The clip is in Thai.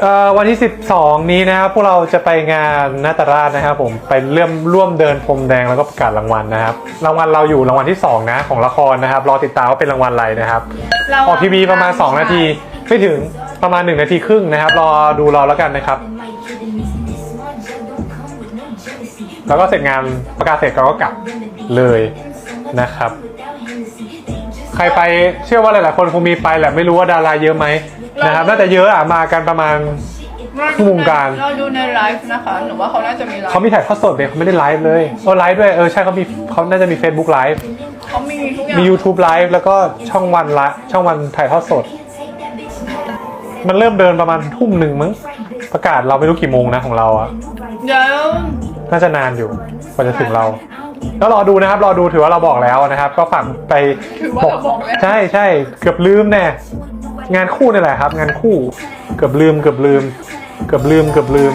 เอ่อวันที่ 12 นี้นะครับพวกเราจะไปงานนาตราชนะครับผมไปเริ่มร่วมเดินพรมแดงแล้วก็ประกาศรางวัลนะครับรางวัลเราอยู่รางวัลที่ 2 นะของละครนะครับรอติดตามว่าเป็นรางวัลอะไรนะครับเราออกทีวีประมาณ 2 นาทีไม่ถึงประมาณ 1 นาทีครึ่งนะครับ รอดูเราแล้วกันนะครับ แล้วก็เสร็จงานประกาศเสร็จเราก็กลับเลยนะครับ ใครไปเชื่อว่าหลายๆคนคงมีไปแหละไม่รู้ว่าดาราเยอะไหมนะครับน่าจะเยอะอะมากันประมาณวงการ เราดูในไลฟ์นะคะ หนูว่าเขาน่าจะมีไลเขาฟ์มีถ่ายทอดสดเลยเขาไม่ได้ไลฟ์เลยเออไลฟ์ด้วยเออใช่เขามีเขาน่าจะมี Facebook ไลฟ์เขามีทุกอย่างมี YouTube ไลฟ์แล้วก็ช่องวันละช่องวันถ่ายทอดสด มันเริ่มเดินประมาณทุ่มหนึ่งมั้งประกาศเราไม่รู้กี่โมงนะของเราอะเดี๋ยวน่าจะนานอยู่กว่าจะถึงเรา ก็รอดูนะครับ รอดูถือว่าเราบอกแล้วนะครับ ก็ฝากไปถือว่าเราบอกแล้วใช่ใช่เกือบลืมแน่งานคู่นี่แหละครับ งานคู่ เกือบลืมเกือบลืม เกือบลืมเกือบลืม